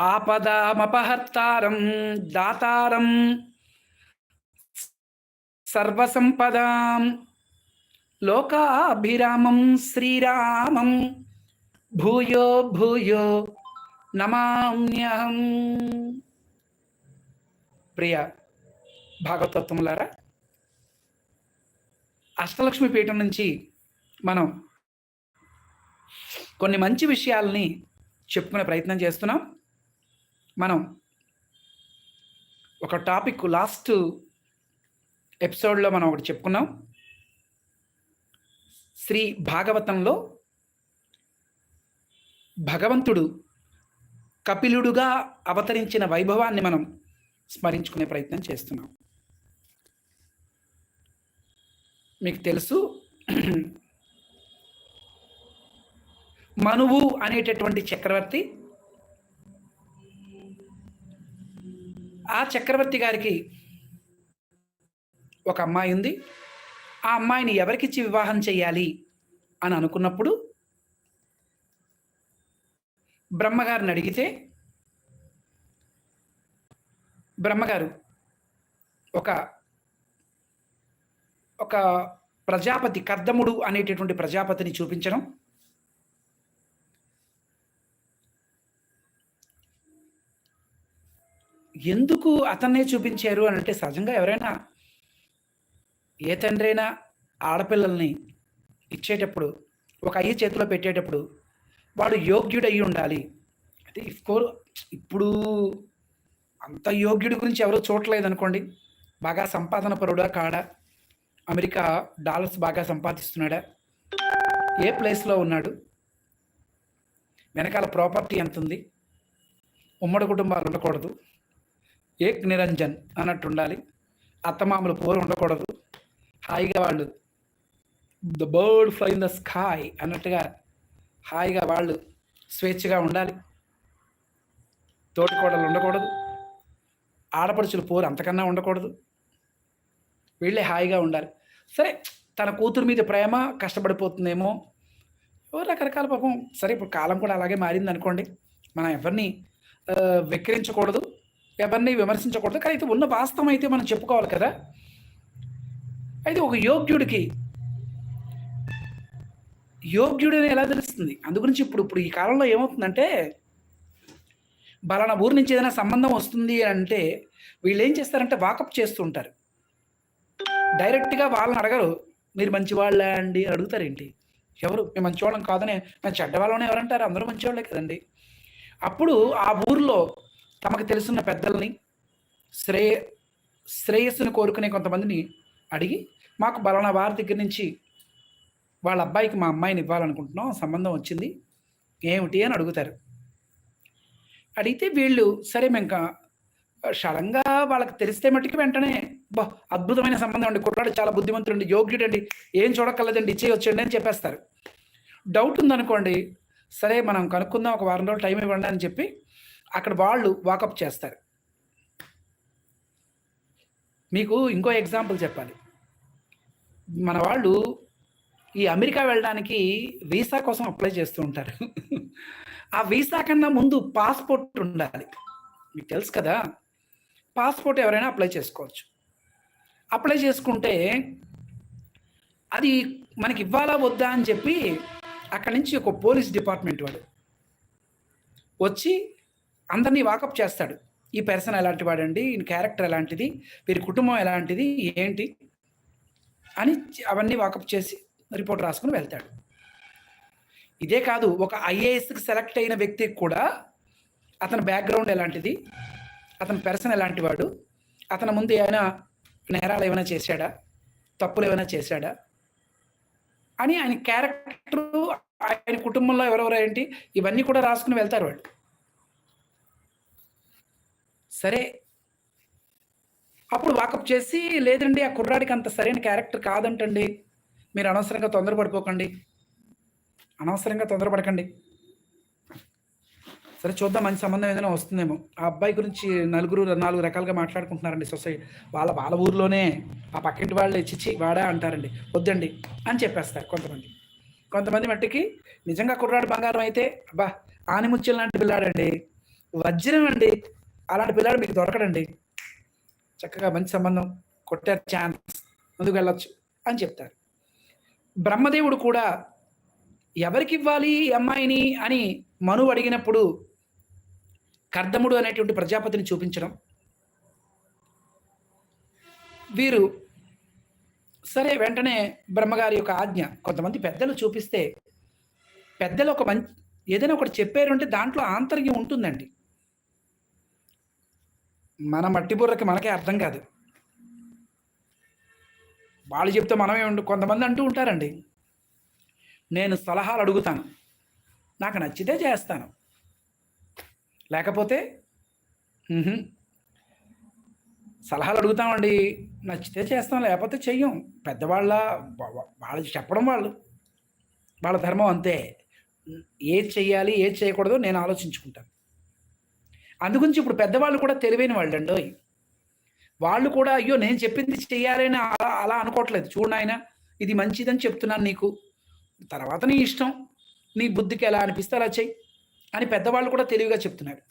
ఆపదామపహర్తారం దాతారం సర్వసంపదాం లోకాభిరామం శ్రీరామం భూయో భూయో నమామ్యహం. ప్రియ భాగవతత్వములారా అష్టలక్ష్మి పీఠం నుంచి మనం కొన్ని మంచి విషయాల్ని చెప్పుకునే ప్రయత్నం చేస్తున్నాం. మనం ఒక టాపిక్ లాస్ట్ ఎపిసోడ్లో మనం ఒకటి చెప్పుకున్నాం. శ్రీ భాగవతంలో భగవంతుడు కపిలుడుగా అవతరించిన వైభవాన్ని మనం స్మరించుకునే ప్రయత్నం చేస్తున్నాం. మీకు తెలుసు మనువు అనేటటువంటి చక్రవర్తి ఆ చక్రవర్తి గారికి ఒక అమ్మాయి ఉంది. ఆ అమ్మాయిని ఎవరికిచ్చి వివాహం చేయాలి అని అనుకున్నప్పుడు బ్రహ్మగారిని అడిగితే బ్రహ్మగారు ఒక ఒక ప్రజాపతి కర్దముడు అనేటటువంటి ప్రజాపతిని చూపించడం ఎందుకు అతన్నే చూపించారు అని అంటే సహజంగా ఎవరైనా ఏ తండ్రి అయినా ఆడపిల్లల్ని ఇచ్చేటప్పుడు ఒక అయ్యి చేతిలో పెట్టేటప్పుడు వాడు యోగ్యుడయి ఉండాలి. అయితే ఇఫ్కోర్ ఇప్పుడు అంత యోగ్యుడి గురించి ఎవరూ చూడలేదు అనుకోండి బాగా సంపాదన పరుడా కాడా? అమెరికా డాలర్స్ బాగా సంపాదిస్తున్నాడా? ఏ ప్లేస్లో ఉన్నాడు? వెనకాల ప్రాపర్టీ ఎంత ఉంది ఉమ్మడి కుటుంబాలు ఉండకూడదు. ఏక్ నిరంజన్ అన్నట్టు ఉండాలి అత్తమామలు పోరు ఉండకూడదు. హాయిగా వాళ్ళు the bird fly in the sky అన్నట్టుగా హాయిగా వాళ్ళు స్వేచ్ఛగా ఉండాలి. తోటికోడలు ఉండకూడదు. ఆడపడుచులు పోరు అంతకన్నా ఉండకూడదు. వీళ్ళే హాయిగా ఉండాలి. సరే తన కూతురు మీద ప్రేమ కష్టపడిపోతుందేమో? రకరకాల పాపం. సరే ఇప్పుడు కాలం కూడా అలాగే మారింది అనుకోండి మనం ఎవరిని వెక్కిరించకూడదు. ఎవరిని విమర్శించకూడదు. కానీ అయితే ఉన్న వాస్తవం అయితే మనం చెప్పుకోవాలి కదా. అయితే ఒక యోగ్యుడికి యోగ్యుడని ఎలా తెలుస్తుంది? అందుగురించి ఇప్పుడు ఇప్పుడు ఈ కాలంలో ఏమవుతుందంటే బలానా ఊరి నుంచి ఏదైనా సంబంధం వస్తుంది అంటే వీళ్ళు ఏం చేస్తారంటే వాకప్ చేస్తూ ఉంటారు. డైరెక్ట్గా వాళ్ళని అడగరు. మీరు మంచి వాళ్ళే అండి అడుగుతారేంటి ఎవరు? మేము మంచివాళ్ళం కాదని మేము చెడ్డవాళ్ళని ఎవరంటారు? అందరూ మంచివాళ్ళే కదండి. అప్పుడు ఆ ఊరిలో తమకు తెలుసున్న పెద్దల్ని శ్రేయ శ్రేయస్సును కోరుకునే కొంతమందిని అడిగి మాకు బలానా వారి దగ్గర నుంచి వాళ్ళ అబ్బాయికి మా అమ్మాయిని ఇవ్వాలనుకుంటున్నాం సంబంధం వచ్చింది ఏమిటి అని అడుగుతారు. అడిగితే వీళ్ళు సరే మేము సడన్గా వాళ్ళకి తెలిస్తే మట్టుకు వెంటనే బా అద్భుతమైన సంబంధం అండి కుర్రాడు చాలా బుద్ధిమంతుడండి యోగ్యుడండి ఏం చూడక్కర్లేదండి ఇచ్చేయొచ్చండి అని చెప్పేస్తారు. డౌట్ ఉందనుకోండి సరే మనం కనుక్కుందాం ఒక వారం రోజులు టైం ఇవ్వండి అని చెప్పి అక్కడ వాళ్ళు వాకప్ చేస్తారు. మీకు ఇంకో ఎగ్జాంపుల్ చెప్పాలి. మన వాళ్ళు ఈ అమెరికా వెళ్ళడానికి వీసా కోసం అప్లై చేస్తూ ఉంటారు. ఆ వీసా కన్నా ముందు పాస్పోర్ట్ ఉండాలి. మీకు తెలుసు కదా పాస్పోర్ట్ ఎవరైనా అప్లై చేసుకోవచ్చు. అప్లై చేసుకుంటే అది మనకి ఇవ్వాలా వద్దా అని చెప్పి అక్కడి నుంచి ఒక పోలీస్ డిపార్ట్మెంట్ వాడు వచ్చి అందరినీ వాకప్ చేస్తాడు. ఈ పర్సన్ ఎలాంటి వాడండి? ఈ క్యారెక్టర్ ఎలాంటిది? వీరి కుటుంబం ఎలాంటిది? ఏంటి? అని అవన్నీ వాకప్ చేసి రిపోర్ట్ రాసుకుని వెళ్తాడు. ఇదే కాదు ఒక ఐఏఎస్కి సెలెక్ట్ అయిన వ్యక్తికి కూడా అతని బ్యాక్గ్రౌండ్ ఎలాంటిది? అతని పెర్సన్ ఎలాంటి వాడు? అతని ముందు ఏమైనా నేరాలు ఏమైనా చేశాడా? తప్పులు ఏమైనా చేశాడా? అని ఆయన క్యారెక్టర్ ఆయన కుటుంబంలో ఎవరెవరు ఏంటి? ఇవన్నీ కూడా రాసుకుని వెళ్తారు వాళ్ళు సరే. అప్పుడు వాకప్ చేసి లేదండి ఆ కుర్రాడికి అంత సరైన క్యారెక్టర్ కాదంటండి. మీరు అనవసరంగా తొందరపడిపోకండి. అనవసరంగా తొందరపడకండి. సరే చూద్దాం. మంచి సంబంధం ఏదైనా వస్తుందేమో. ఆ అబ్బాయి గురించి నలుగురు నాలుగు రకాలుగా మాట్లాడుకుంటున్నారండి సొసైటీ వాళ్ళ వాళ్ళ ఊర్లోనే ఆ పక్కింటి వాళ్ళు చిచ్చి వాడా అంటారండి. వద్దండి అని చెప్పేస్తారు కొంతమంది. కొంతమంది మట్టికి నిజంగా కుర్రాడు బంగారం అయితే అబ్బా ఆనిముత్యం లాంటి పిల్లాడండి. వజ్రం అండి. అలాంటి పిల్లాడు మీకు దొరకడండి. చక్కగా మంచి సంబంధం కొట్టే ఛాన్స్ ముందుకు వెళ్ళొచ్చు అని చెప్తారు. బ్రహ్మదేవుడు కూడా ఎవరికి ఇవ్వాలి ఈ అమ్మాయిని? అని మను అడిగినప్పుడు కర్దముడు అనేటువంటి ప్రజాపతిని చూపించడం. వీరు సరే వెంటనే బ్రహ్మగారి యొక్క ఆజ్ఞ. కొంతమంది పెద్దలు చూపిస్తే పెద్దలు ఒక మంచి ఏదైనా ఒకటి చెప్పారు అంటే దాంట్లో ఆంతర్యం ఉంటుందండి. మన మట్టి బుర్రకి మనకే అర్థం కాదు. వాళ్ళు చెప్తే మనమే ఉండు కొంతమంది అంటూ ఉంటారండి. నేను సలహాలు అడుగుతాను. నాకు నచ్చితే చేస్తాను. లేకపోతే సలహాలు అడుగుతామండి. నచ్చితే చేస్తాం లేకపోతే చెయ్యం. పెద్దవాళ్ళ వాళ్ళు చెప్పడం వాళ్ళు. వాళ్ళ ధర్మం అంతే. ఏది చెయ్యాలి ఏది చేయకూడదో నేను ఆలోచించుకుంటాను. అందుగురించి ఇప్పుడు పెద్దవాళ్ళు కూడా తెలివైన వాళ్ళు అండి వాళ్ళు కూడా అయ్యో నేను చెప్పింది చెయ్యాలని అలా అలా అనుకోవట్లేదు. చూడు నాయన ఇది మంచిదని చెప్తున్నాను నీకు. తర్వాత నీ ఇష్టం నీ బుద్ధికి ఎలా అనిపిస్తే అలా చెయ్యి అని పెద్దవాళ్ళు కూడా తెలివిగా చెప్తున్నారు.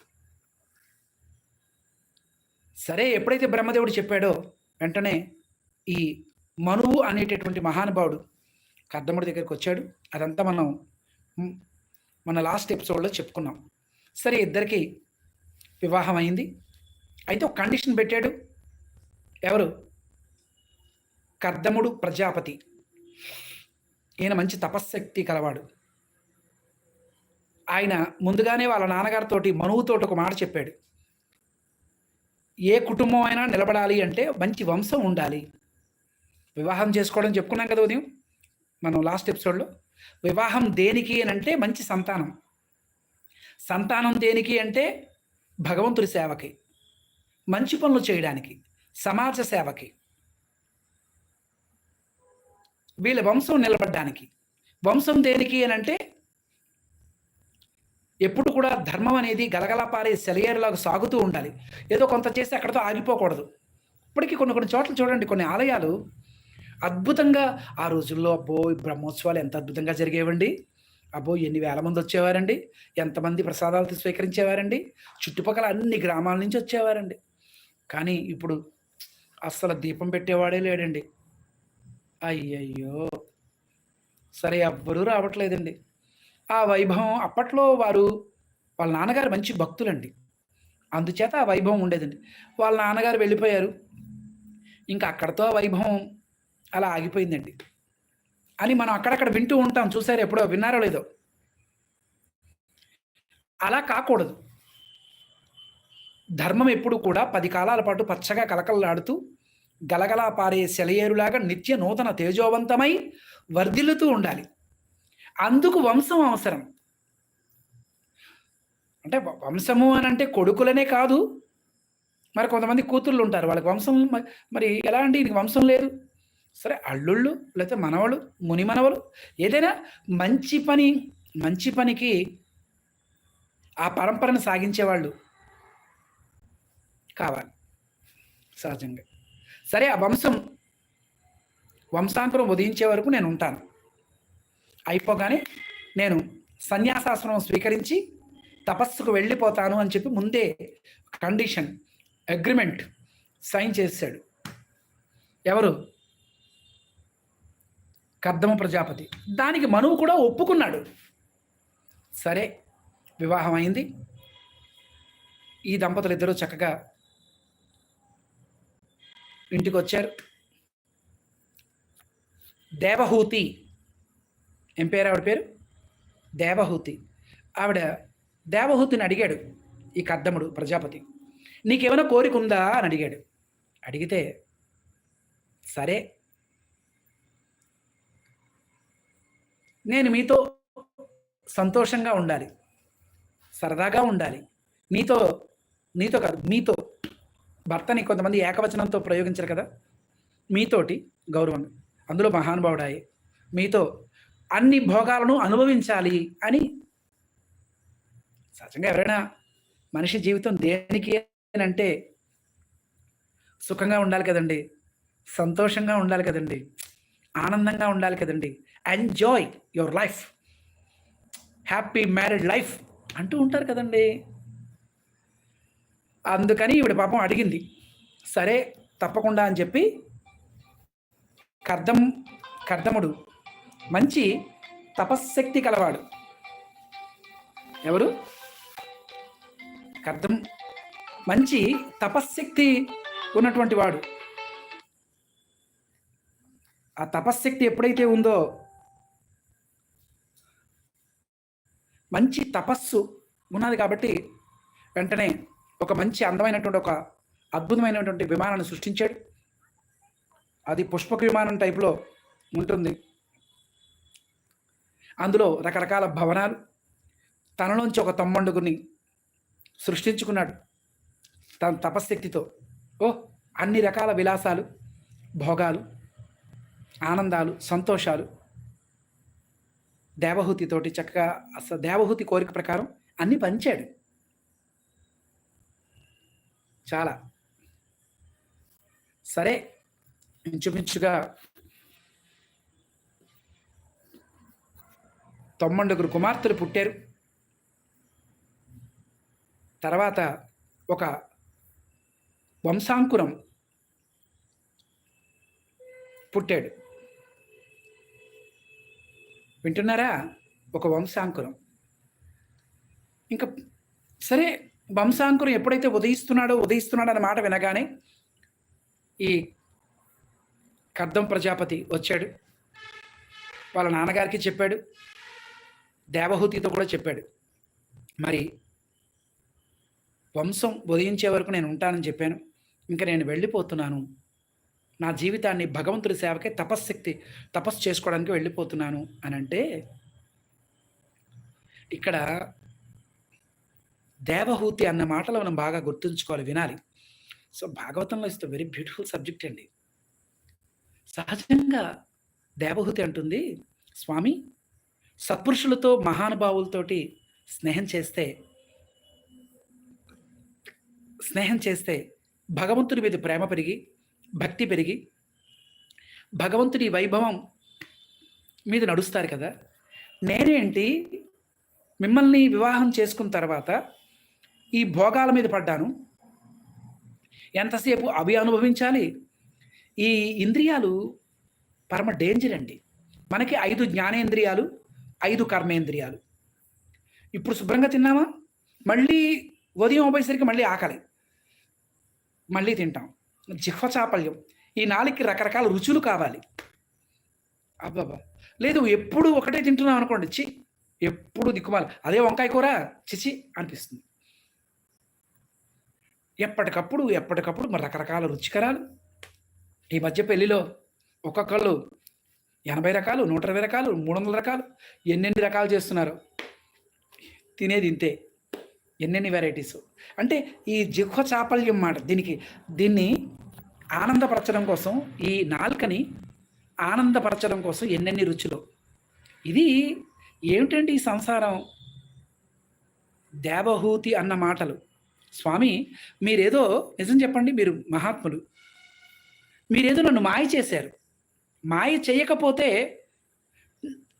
సరే ఎప్పుడైతే బ్రహ్మదేవుడు చెప్పాడో వెంటనే ఈ మనువు అనేటటువంటి మహానుభావుడు కర్దముడి దగ్గరికి వచ్చాడు. అదంతా మనం మన లాస్ట్ ఎపిసోడ్లో చెప్పుకున్నాం. సరే ఇద్దరికి వివాహం అయింది అయితే ఒక కండిషన్ పెట్టాడు. ఎవరు? కర్దముడు ప్రజాపతి. ఈయన మంచి తపశ్శక్తి కలవాడు. ఆయన ముందుగానే వాళ్ళ నాన్నగారితోటి మనువుతోటి ఒక మాట చెప్పాడు. ఏ కుటుంబం అయినా నిలబడాలి అంటే మంచి వంశం ఉండాలి. వివాహం చేసుకోవడం చెప్పుకున్నాం కదా ఉదయం మనం లాస్ట్ ఎపిసోడ్లో వివాహం దేనికి అని అంటే మంచి సంతానం. సంతానం దేనికి అంటే భగవంతుడి సేవకి మంచి పనులు చేయడానికి సమాజ సేవకి వీళ్ళ వంశం నిలబడడానికి. వంశం దేనికి అని అంటే ఎప్పుడు కూడా ధర్మం అనేది గలగలపారే సెలయేరులాగా సాగుతూ ఉండాలి. ఏదో కొంత చేసి అక్కడతో ఆగిపోకూడదు. ఇప్పటికీ కొన్ని కొన్ని చోట్ల చూడండి కొన్ని ఆలయాలు అద్భుతంగా ఆ రోజుల్లో అబ్బో బ్రహ్మోత్సవాలు ఎంత అద్భుతంగా జరిగేవండి. అబ్బో ఎన్ని వేల మంది వచ్చేవారండి? ఎంతమంది ప్రసాదాలు స్వీకరించేవారండి? చుట్టుపక్కల అన్ని గ్రామాల నుంచి వచ్చేవారండి. కానీ ఇప్పుడు అస్సలు దీపం పెట్టేవాడే లేడండి. అయ్యయ్యో! సరే ఎవ్వరూ రావట్లేదండి. ఆ వైభవం అప్పట్లో వారు వాళ్ళ నాన్నగారు మంచి భక్తులండి. అందుచేత ఆ వైభవం ఉండేదండి. వాళ్ళ నాన్నగారు వెళ్ళిపోయారు. ఇంకా అక్కడతో ఆ వైభవం అలా ఆగిపోయిందండి. అని మనం అక్కడక్కడ వింటూ ఉంటాం. చూసారు ఎప్పుడో? విన్నారో లేదో? అలా కాకూడదు. ధర్మం ఎప్పుడు కూడా పది కాలాల పాటు పచ్చగా కలకలలాడుతూ గలగలా పారే సెలయేరులాగా నిత్య నూతన తేజోవంతమై వర్ధిల్లుతూ ఉండాలి. అందుకు వంశం అవసరం. అంటే వంశము అని అంటే కొడుకులనే కాదు. మరి కొంతమంది కూతుళ్ళు ఉంటారు. వాళ్ళకి వంశం మరి ఎలా అండి? వంశం లేదు. సరే అల్లుళ్ళు లేకపోతే మనవలు ముని మనవలు ఏదైనా మంచి పని మంచి పనికి ఆ పరంపరను సాగించేవాళ్ళు కావాలి సహజంగా. సరే ఆ వంశం వంశాంతరం ఉదయించే వరకు నేను ఉంటాను. అయిపోగానే నేను సన్యాసాశ్రమం స్వీకరించి తపస్సుకు వెళ్ళిపోతాను అని చెప్పి ముందే కండిషన్ అగ్రిమెంట్ సైన్ చేశాడు. ఎవరు? కర్దమ ప్రజాపతి. దానికి మనువు కూడా ఒప్పుకున్నాడు. సరే వివాహం అయింది. ఈ దంపతులు ఇద్దరూ చక్కగా ఇంటికి వచ్చారు దేవహూతి ఏం పేరు ఆవిడ పేరు? దేవహూతి. ఆవిడ దేవహూతిని అడిగాడు ఈ కద్దముడు ప్రజాపతి. నీకేమైనా కోరిక ఉందా? అని అడిగాడు. అడిగితే సరే నేను మీతో సంతోషంగా ఉండాలి. సరదాగా ఉండాలి. నీతో నీతో కాదు మీతో. భర్తని కొంతమంది ఏకవచనంతో ప్రయోగించరు కదా? మీతోటి గౌరవం. అందులో మహానుభావుడాయి. మీతో అన్ని భోగాలను అనుభవించాలి అని సహజంగా ఎవరైనా మనిషి జీవితం దేనికి అంటే సుఖంగా ఉండాలి కదండి. సంతోషంగా ఉండాలి కదండి. ఆనందంగా ఉండాలి కదండి. Enjoy your life happy married life అంటూ ఉంటారు కదండి. అందుకని ఈవిడ పాపం అడిగింది. సరే తప్పకుండా అని చెప్పి కర్దం కర్దముడు మంచి తపశ్శక్తి కలవాడు. ఎవరు? కర్దం మంచి తపశ్శక్తి ఉన్నటువంటి వాడు. ఆ తపశ్శక్తి ఎప్పుడైతే ఉందో మంచి తపస్సు ఉన్నది కాబట్టి వెంటనే ఒక మంచి అందమైనటువంటి ఒక అద్భుతమైనటువంటి విమానాన్ని సృష్టించాడు. అది పుష్పక విమానం టైప్లో ఉంటుంది. అందులో రకరకాల భవనాలు. తనలోంచి ఒక తమ్మండుకుని సృష్టించుకున్నాడు తన తపశ్శక్తితో. ఓ అన్ని రకాల విలాసాలు భోగాలు. ఆనందాలు సంతోషాలు దేవహూతితోటి చక్కగా అసలు దేవహూతి కోరిక ప్రకారం అన్నీ పంచాడు. చాలా. సరే ఇంచుమించుగా తొమ్మండుగురు కుమార్తెలు పుట్టారు. తర్వాత ఒక వంశాంకురం పుట్టాడు. వింటున్నారా? ఒక వంశాంకురం. ఇంకా సరే వంశాంకురం ఎప్పుడైతే ఉదయిస్తున్నాడో ఉదయిస్తున్నాడో అన్న మాట వినగానే ఈ కర్దం ప్రజాపతి వచ్చాడు. వాళ్ళ నాన్నగారికి చెప్పాడు. దేవహూతితో కూడా చెప్పాడు. మరి వంశం ఉదయించే వరకు నేను ఉంటానని చెప్పాను. ఇంకా నేను వెళ్ళిపోతున్నాను. నా జీవితాన్ని భగవంతుడి సేవకే తపశ్శక్తి తపస్సు చేసుకోవడానికి వెళ్ళిపోతున్నాను అని అంటే ఇక్కడ దేవహూతి అన్న మాటలు మనం బాగా గుర్తుంచుకోవాలి వినాలి. సో భాగవతంలో is the very beautiful subject అండి. సహజంగా దేవహూతి అంటుంది స్వామి సత్పురుషులతో మహానుభావులతోటి స్నేహం చేస్తే స్నేహం చేస్తే భగవంతుడి మీద ప్రేమ పెరిగి భక్తి పెరిగి భగవంతుడి వైభవం మీద నడుస్తారు కదా. నేనేంటి? మిమ్మల్ని వివాహం చేసుకున్న తర్వాత ఈ భోగాల మీద పడ్డాను. ఎంతసేపు అవి అనుభవించాలి? ఈ ఇంద్రియాలు పరమ డేంజర్ అండి. మనకి ఐదు జ్ఞానేంద్రియాలు ఐదు కర్మేంద్రియాలు. ఇప్పుడు శుభ్రంగా తిన్నామా మళ్ళీ ఉదయం అవ్వేసరికి మళ్ళీ ఆకలి. మళ్ళీ తింటాం. జిహ్వ చాపల్యం ఈ నాలుగుకి రకరకాల రుచులు కావాలి. అబ్బాబా లేదు ఎప్పుడు ఒకటే తింటున్నాం అనుకోండి. చి ఎప్పుడు దిక్కుమాలి. అదే వంకాయ కూర? చిచి అనిపిస్తుంది. ఎప్పటికప్పుడు ఎప్పటికప్పుడు మరి రకరకాల రుచికరాలు. ఈ మధ్య పెళ్ళిలో ఒక్కొక్కళ్ళు ఎనభై రకాలు నూట ఇరవై రకాలు మూడు వందల రకాలు ఎన్నెన్ని రకాలు చేస్తున్నారు? తినేది ఇంతే. ఎన్నెన్ని వెరైటీస్ అంటే ఈ జిహ్వ చాపల్యం మాట దీనికి దీన్ని ఆనందపరచడం కోసం ఈ నాలుకని ఆనందపరచడం కోసం ఎన్నెన్ని రుచులు? ఇది ఏమిటండి ఈ సంసారం? దేవహూతి అన్న మాటలు. స్వామి మీరేదో నిజం చెప్పండి మీరు మహాత్ములు. మీరేదో నన్ను మాయ చేశారు. మాయ చేయకపోతే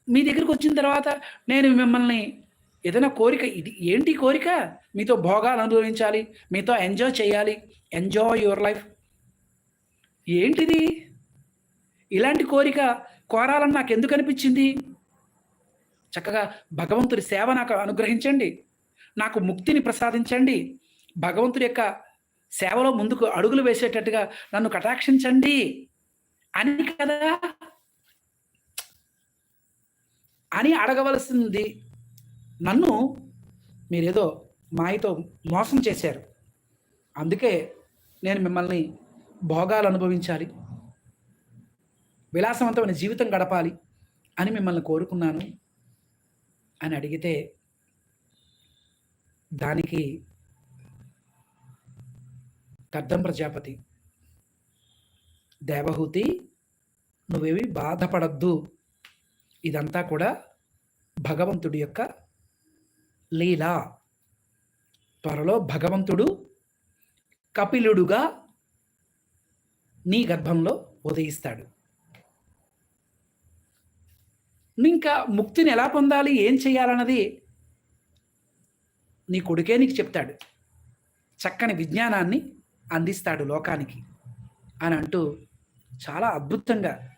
మీ దగ్గరికి వచ్చిన తర్వాత నేను మిమ్మల్ని ఏదైనా కోరిక ఇది ఏంటి కోరిక? మీతో భోగాలు అనుభవించాలి మీతో ఎంజాయ్ చేయాలి ఎంజాయ్ యువర్ లైఫ్ ఏంటిది? ఇలాంటి కోరిక కోరాలని నాకు ఎందుకు అనిపించింది? చక్కగా భగవంతుడి సేవ నాకు అనుగ్రహించండి. నాకు ముక్తిని ప్రసాదించండి. భగవంతుడి యొక్క సేవలో ముందుకు అడుగులు వేసేటట్టుగా నన్ను కటాక్షించండి. అని కదా? అని అడగవలసింది. నన్ను మీరేదో మాయతో మోసం చేశారు. అందుకే నేను మిమ్మల్ని భోగాలు అనుభవించాలి. విలాసవంతమైన జీవితం గడపాలి అని మిమ్మల్ని కోరుకున్నాను అని అడిగితే దానికి కర్దం ప్రజాపతి దేవహూతి నువ్వేమి బాధపడద్దు. ఇదంతా కూడా భగవంతుడి యొక్క లీల. త్వరలో భగవంతుడు కపిలుడుగా నీ గర్భంలో ఉదయిస్తాడు. ఇంకా ముక్తిని ఎలా పొందాలి? ఏం చేయాలన్నది నీ కొడుకే నీకు చెప్తాడు. చక్కని విజ్ఞానాన్ని అందిస్తాడు లోకానికి అని అంటూ చాలా అద్భుతంగా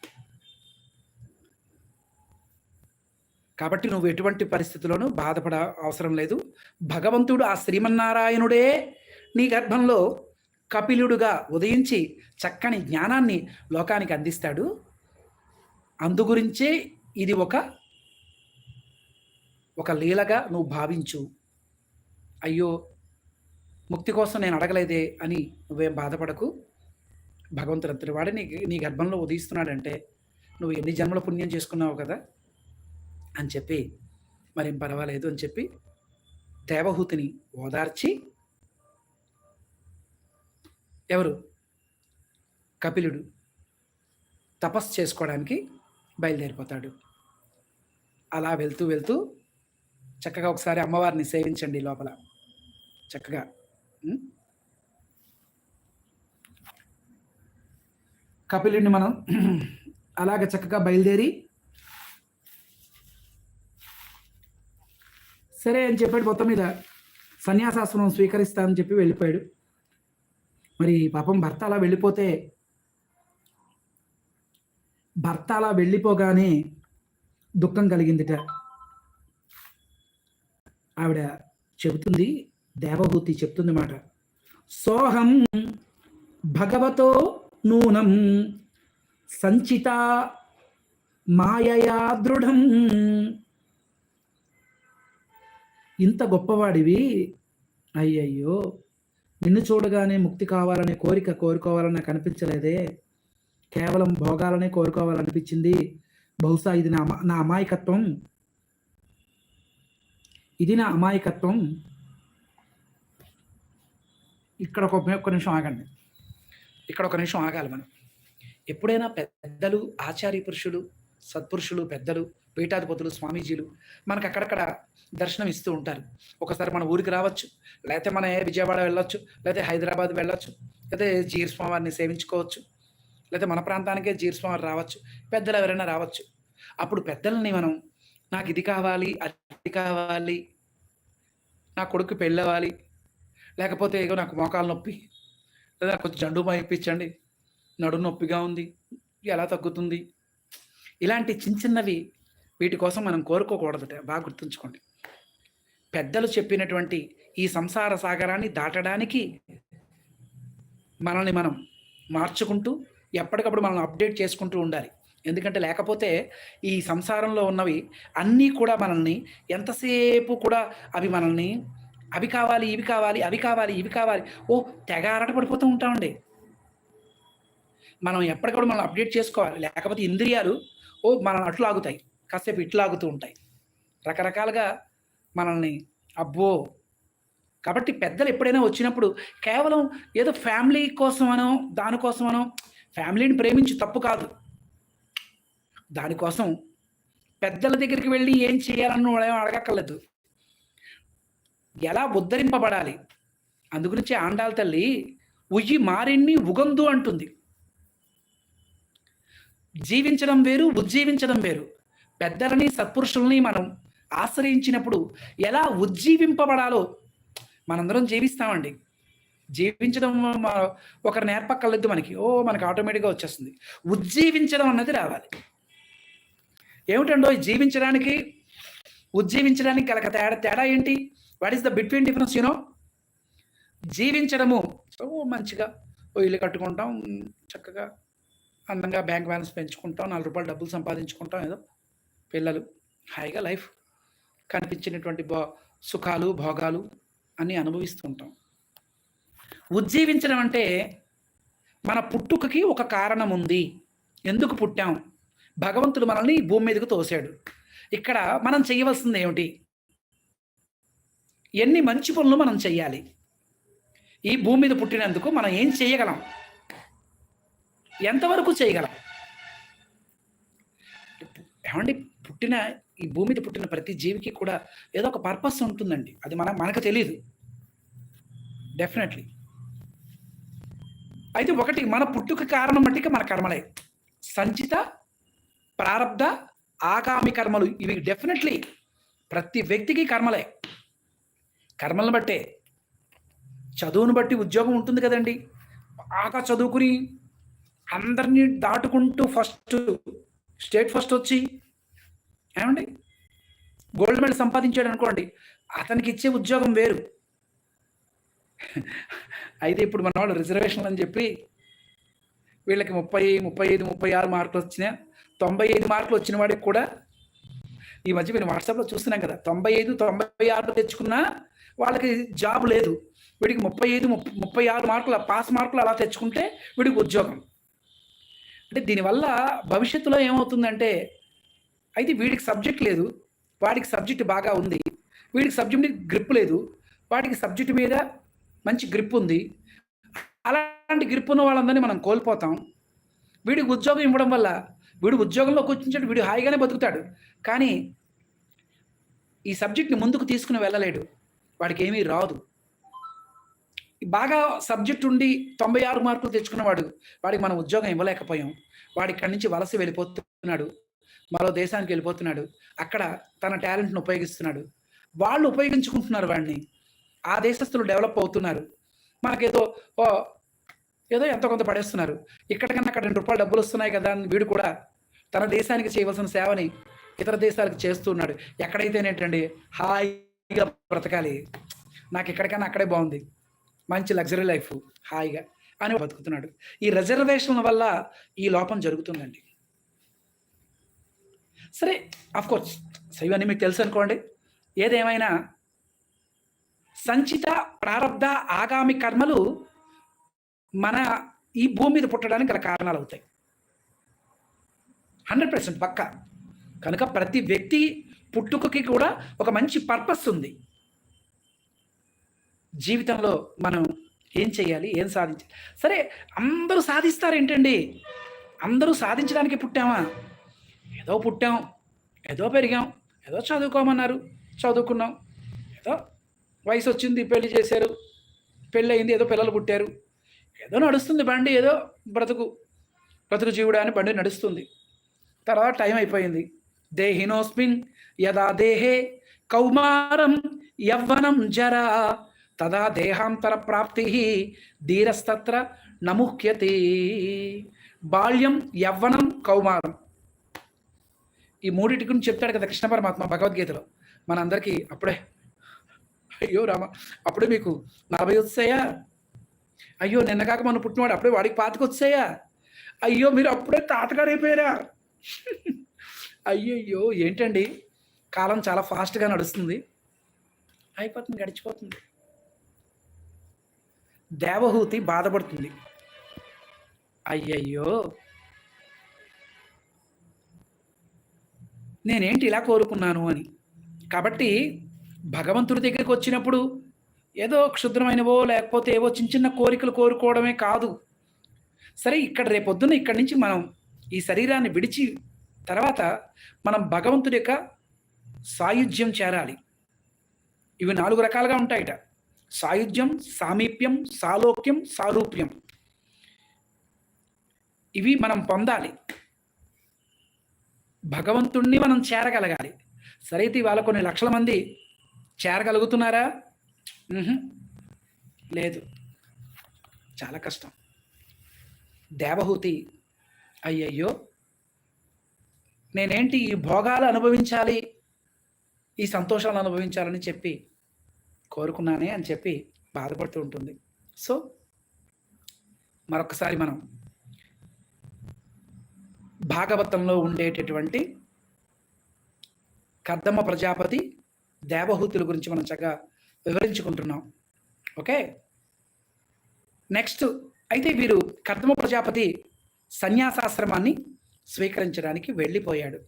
కాబట్టి నువ్వు ఎటువంటి పరిస్థితుల్లోనూ బాధపడ అవసరం లేదు. భగవంతుడు ఆ శ్రీమన్నారాయణుడే నీ గర్భంలో కపిలుడుగా ఉదయించి చక్కని జ్ఞానాన్ని లోకానికి అందిస్తాడు. అందుగురించే ఇది ఒక ఒక లీలగా నువ్వు భావించు. అయ్యో ముక్తి కోసం నేను అడగలేదే అని నువ్వేం బాధపడకు. భగవంతుడు అంతటి వాడే నీ నీ గర్భంలో ఉదయిస్తున్నాడంటే నువ్వు ఎన్ని జన్మల పుణ్యం చేసుకున్నావు కదా? అని చెప్పి మరేం పర్వాలేదు అని చెప్పి దేవహూతిని ఓదార్చి ఎవరు? కపిలుడు తపస్సు చేసుకోవడానికి బయలుదేరిపోతాడు. అలా వెళ్తూ వెళ్తూ చక్కగా ఒకసారి అమ్మవారిని సేవించండి లోపల. చక్కగా కపిలుడిని మనం అలాగ చక్కగా బయలుదేరి సరే అని చెప్పాడు మొత్తం మీద సన్యాసాశ్రమం స్వీకరిస్తానని చెప్పి వెళ్ళిపోయాడు. మరి పాపం భర్త అలా వెళ్ళిపోతే భర్త అలా వెళ్ళిపోగానే దుఃఖం కలిగిందిట. ఆవిడ చెబుతుంది దేవభూతి చెప్తుంది మాట. సోహం భగవతో నూనం సంచిత మాయయా దృఢం ఇంత గొప్పవాడివి? అయ్యయ్యో! నిన్ను చూడగానే ముక్తి కావాలనే కోరిక కోరుకోవాలని నాకు అనిపించలేదే కేవలం భోగాలనే కోరుకోవాలనిపించింది. బహుశా ఇది నా నా అమాయకత్వం. ఇది నా అమాయకత్వం. ఇక్కడ ఒక ఒక్క నిమిషం ఆగండి. ఇక్కడ ఒక నిమిషం ఆగాలి మనం. ఎప్పుడైనా పెద్దలు ఆచార్య పురుషులు సత్పురుషులు పెద్దలు పీఠాధిపతులు స్వామీజీలు మనకు అక్కడక్కడ దర్శనం ఇస్తూ ఉంటారు. ఒకసారి మన ఊరికి రావచ్చు లేకపోతే మన విజయవాడ వెళ్ళొచ్చు లేకపోతే హైదరాబాద్ వెళ్ళొచ్చు లేకపోతే జీర్స్వామివారిని సేవించుకోవచ్చు లేకపోతే మన ప్రాంతానికే జీర్ రావచ్చు పెద్దలు ఎవరైనా రావచ్చు. అప్పుడు పెద్దల్ని మనం నాకు ఇది కావాలి అది కావాలి నా కొడుకు పెళ్ళవాలి లేకపోతే ఏదో నాకు మోకాలు నొప్పి లేదా నాకు కొంచెం జండు ఇప్పించండి నడు నొప్పిగా ఉంది ఎలా తగ్గుతుంది ఇలాంటి చిన్న చిన్నవి వీటి కోసం మనం కోరుకోకూడదట. బాగా గుర్తుంచుకోండి. పెద్దలు చెప్పినటువంటి ఈ సంసార సాగరాన్ని దాటడానికి మనల్ని మనం మార్చుకుంటూ ఎప్పటికప్పుడు మనం అప్డేట్ చేసుకుంటూ ఉండాలి. ఎందుకంటే లేకపోతే ఈ సంసారంలో ఉన్నవి అన్నీ కూడా మనల్ని ఎంతసేపు కూడా అవి మనల్ని అవి కావాలి ఇవి కావాలి అవి కావాలి ఇవి కావాలి ఓ తెగ ఆరాట పడిపోతూ ఉంటామండి మనం ఎప్పటికప్పుడు మనం అప్డేట్ చేసుకోవాలి. లేకపోతే ఇంద్రియాలు ఓ మనల్ని అట్లు ఆగుతాయి కాసేపు ఇట్లాగుతూ ఉంటాయి. రకరకాలుగా మనల్ని అబ్బో! కాబట్టి పెద్దలు ఎప్పుడైనా వచ్చినప్పుడు కేవలం ఏదో ఫ్యామిలీ కోసమనో దానికోసమనో ఫ్యామిలీని ప్రేమించి తప్పు కాదు. దానికోసం పెద్దల దగ్గరికి వెళ్ళి ఏం చేయాలన్న వాళ్ళేం అడగక్కర్లేదు. ఎలా ఉద్ధరింపబడాలి? అందుగురించి ఆండాల తల్లి ఉయ్యి మారిన్ని ఉగందు అంటుంది. జీవించడం వేరు ఉజ్జీవించడం వేరు. పెద్దలని సత్పురుషుల్ని మనం ఆశ్రయించినప్పుడు ఎలా ఉజ్జీవింపబడాలో మనందరం జీవిస్తామండి. జీవించడం ఒకరు నేర్పక్కర్లేదు మనకి. ఓ మనకి ఆటోమేటిక్గా వచ్చేస్తుంది. ఉజ్జీవించడం అన్నది రావాలి. ఏమిటండో జీవించడానికి ఉజ్జీవించడానికి గల తేడా తేడా ఏంటి? What is the between difference you know జీవించడము ఓ మంచిగా ఓ ఇల్లు కట్టుకుంటాం చక్కగా అందంగా బ్యాంక్ బ్యాలెన్స్ పెంచుకుంటాం నాలుగు రూపాయలు డబ్బులు సంపాదించుకుంటాం ఏదో పిల్లలు హాయిగా లైఫ్ కనిపించినటువంటి భో సుఖాలు భోగాలు అన్నీ అనుభవిస్తుంటాం ఉజ్జీవించడం అంటే మన పుట్టుకకి ఒక కారణం ఉంది. ఎందుకు పుట్టాం? భగవంతుడు మనల్ని భూమి మీదకు తోసాడు ఇక్కడ మనం చేయవలసింది ఏమిటి? ఎన్ని మంచి పనులు మనం చేయాలి ఈ భూమి మీద పుట్టినందుకు మనం ఏం చేయగలం ఎంతవరకు చేయగలం ఏమండి పుట్టిన ఈ భూమి మీద పుట్టిన ప్రతి జీవికి కూడా ఏదో ఒక పర్పస్ ఉంటుందండి. అది మన మనకు తెలియదు డెఫినెట్లీ అయితే ఒకటి మన పుట్టుక కారణం మట్టికి మన కర్మలే. సంచిత ప్రారంధ ఆగామి కర్మలు ఇవి డెఫినెట్లీ ప్రతి వ్యక్తికి కర్మలే. కర్మలను బట్టే చదువును బట్టి ఉద్యోగం ఉంటుంది కదండి. బాగా చదువుకుని అందరినీ దాటుకుంటూ ఫస్ట్ స్టేట్ ఫస్ట్ వచ్చి ఏమండి? గోల్డ్ మెడల్ సంపాదించాడు అనుకోండి అతనికి ఇచ్చే ఉద్యోగం వేరు. అయితే ఇప్పుడు మన వాళ్ళు రిజర్వేషన్లు అని చెప్పి వీళ్ళకి ముప్పై ముప్పై ఐదు ముప్పై ఆరు మార్కులు వచ్చినా తొంభై ఐదు మార్కులు వచ్చిన వాడికి కూడా ఈ మధ్య మీరు వాట్సాప్లో చూస్తున్నాం కదా తొంభై ఐదు తొంభై ఆరు తెచ్చుకున్నా వాళ్ళకి జాబ్ లేదు. వీడికి ముప్పై ఐదు ముప్పై ఆరు మార్కులు పాస్ మార్కులు అలా తెచ్చుకుంటే వీడికి ఉద్యోగం. అంటే దీనివల్ల భవిష్యత్తులో ఏమవుతుందంటే అయితే వీడికి సబ్జెక్ట్ లేదు. వాడికి సబ్జెక్ట్ బాగా ఉంది. వీడికి సబ్జెక్ట్ గ్రిప్ లేదు. వాడికి సబ్జెక్ట్ మీద మంచి గ్రిప్ ఉంది. అలాంటి గ్రిప్ ఉన్న వాళ్ళందరినీ మనం కోల్పోతాం. వీడికి ఉద్యోగం ఇవ్వడం వల్ల వీడు ఉద్యోగంలో కూర్చుంటాడు వీడు హాయిగానే బతుకుతాడు. కానీ ఈ సబ్జెక్ట్ని ముందుకు తీసుకుని వెళ్ళలేడు. వాడికి ఏమీ రాదు. బాగా సబ్జెక్ట్ ఉండి తొంభై ఆరు మార్కులు తెచ్చుకున్నవాడు వాడికి మనం ఉద్యోగం ఇవ్వలేకపోయాం. వాడి ఇక్కడి నుంచి వలస వెళ్ళిపోతున్నాడు. మరో దేశానికి వెళ్ళిపోతున్నాడు. అక్కడ తన టాలెంట్ను ఉపయోగిస్తున్నాడు. వాళ్ళు ఉపయోగించుకుంటున్నారు వాడిని. ఆ దేశస్తులు డెవలప్ అవుతున్నారు. మనకేదో ఓ ఏదో ఎంత కొంత పడేస్తున్నారు. ఇక్కడికన్నా అక్కడ రెండు రూపాయలు డబ్బులు వస్తున్నాయి కదా అని వీడు కూడా తన దేశానికి చేయవలసిన సేవని ఇతర దేశాలకు చేస్తున్నాడు ఎక్కడైతేనేటండి? హాయిగా బ్రతకాలి. నాకు ఎక్కడికైనా అక్కడే బాగుంది. మంచి లగ్జరీ లైఫ్. హాయిగా. అని బతుకుతున్నాడు. ఈ రిజర్వేషన్ల వల్ల ఈ లోపం జరుగుతుందండి. సరే కోర్స్ సో ఇవన్నీ మీకు తెలుసు అనుకోండి. ఏదేమైనా సంచిత ప్రారంధ ఆగామి కర్మలు మన ఈ భూమి మీద పుట్టడానికి గల కారణాలు అవుతాయి. హండ్రెడ్ పర్సెంట్ పక్క. కనుక ప్రతి వ్యక్తి పుట్టుకకి కూడా ఒక మంచి పర్పస్ ఉంది. జీవితంలో మనం ఏం చేయాలి? ఏం సాధించాలి? సరే అందరూ సాధిస్తారు ఏంటండి అందరూ సాధించడానికి పుట్టామా? ఏదో పుట్టాం ఏదో పెరిగాం ఏదో చదువుకోమన్నారు చదువుకున్నాం. ఏదో వయసు వచ్చింది పెళ్ళి చేశారు పెళ్ళి అయింది ఏదో పిల్లలు పుట్టారు. ఏదో నడుస్తుంది బండి ఏదో బ్రతుకు బ్రతుకు జీవుడా అని బండి నడుస్తుంది. తర్వాత టైం అయిపోయింది. దేహినోస్మిన్ యదా దేహే కౌమారం యవ్వనం జరా తదా దేహాంతర ప్రాప్తి ధీరస్తత్ర నముఖ్యతే బాల్యం యవ్వనం కౌమారం. ఈ మూడిటి గురించి చెప్తాడు కదా కృష్ణ పరమాత్మ భగవద్గీతలో. మనందరికీ అప్పుడే. అయ్యో రామ అప్పుడే మీకు నలభై వచ్చాయా? అయ్యో నిన్న కాక మనం పుట్టినవాడు అప్పుడే వాడికి పాతికి వచ్చాయా? అయ్యో మీరు అప్పుడే తాతగారు అయిపోయారా? అయ్యయ్యో ఏంటండి? కాలం చాలా ఫాస్ట్గా నడుస్తుంది. అయిపోతుంది గడిచిపోతుంది. దేవహూతి బాధపడుతుంది. అయ్యయ్యో. నేనేంటి ఇలా కోరుకున్నాను అని. కాబట్టి భగవంతుడి దగ్గరికి వచ్చినప్పుడు ఏదో క్షుద్రమైనవో లేకపోతే ఏవో చిన్న చిన్న కోరికలు కోరుకోవడమే కాదు. సరే ఇక్కడ రేపొద్దున ఇక్కడి నుంచి మనం ఈ శరీరాన్ని విడిచి తర్వాత మనం భగవంతుడి యొక్క సాయుధ్యం చేరాలి. ఇవి నాలుగు రకాలుగా ఉంటాయిట. సాయుధ్యం సామీప్యం సాలోక్యం సారూప్యం. ఇవి మనం పొందాలి. భగవంతుణ్ణి మనం చేరగలగాలి. సరే ఇవాళ కొన్ని లక్షల మంది చేరగలుగుతున్నారా? లేదు. చాలా కష్టం. దేవహూతి అయ్యయ్యో! నేనేంటి ఈ భోగాలు అనుభవించాలి ఈ సంతోషాలు అనుభవించాలని చెప్పి కోరుకున్నానే అని చెప్పి బాధపడుతూ ఉంటుంది. సో మరొకసారి మనం భాగవతంలో ఉండేటటువంటి కర్దమ్మ ప్రజాపతి దేవహూతుల గురించి మనం చక్కగా వివరించుకుంటున్నాం. ఓకే? నెక్స్ట్ అయితే వీరు కర్దమ ప్రజాపతి సన్యాసాశ్రమాన్ని స్వీకరించడానికి వెళ్ళిపోయాడు.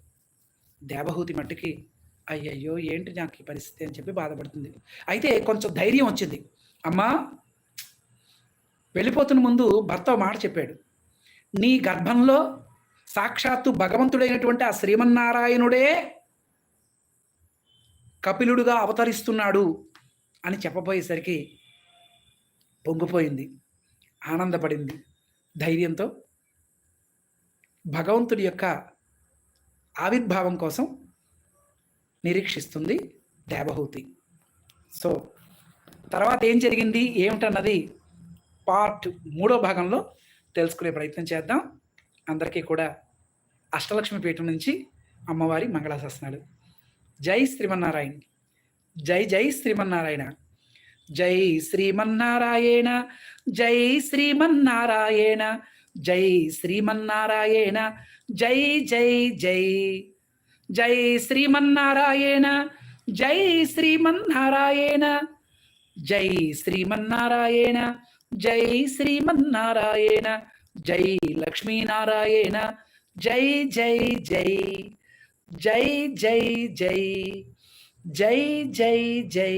దేవహూతి మట్టుకి అయ్యయ్యో ఏంటి నాకు ఈ పరిస్థితి అని చెప్పి బాధపడుతుంది. అయితే కొంచెం ధైర్యం వచ్చింది. అమ్మా వెళ్ళిపోతున్న ముందు భర్త మాట చెప్పాడు. నీ గర్భంలో సాక్షాత్తు భగవంతుడైనటువంటి ఆ శ్రీమన్నారాయణుడే కపిలుడుగా అవతరిస్తున్నాడు అని చెప్పబోయేసరికి పొంగిపోయింది ఆనందపడింది ధైర్యంతో. భగవంతుడి యొక్క ఆవిర్భావం కోసం నిరీక్షిస్తుంది దేవహూతి. సో తర్వాత ఏం జరిగింది ఏమిటన్నది పార్ట్ మూడో భాగంలో తెలుసుకునే ప్రయత్నం చేద్దాం. అందరికీ కూడా అష్టలక్ష్మి పీఠం నుంచి అమ్మవారి మంగళాశాసనాలు. జై శ్రీమన్నారాయణ. జై జై శ్రీమన్నారాయణ. జై శ్రీమన్నారాయణ. జై శ్రీమన్నారాయణ. జై శ్రీమన్నారాయణ. జై జై జై. జై శ్రీమన్నారాయణ. జై శ్రీమన్నారాయణ. జై శ్రీమన్నారాయణ. జై శ్రీమన్నారాయణ. జై లక్ష్మీనారాయణ జై జై జై జై జై జై జై జై జై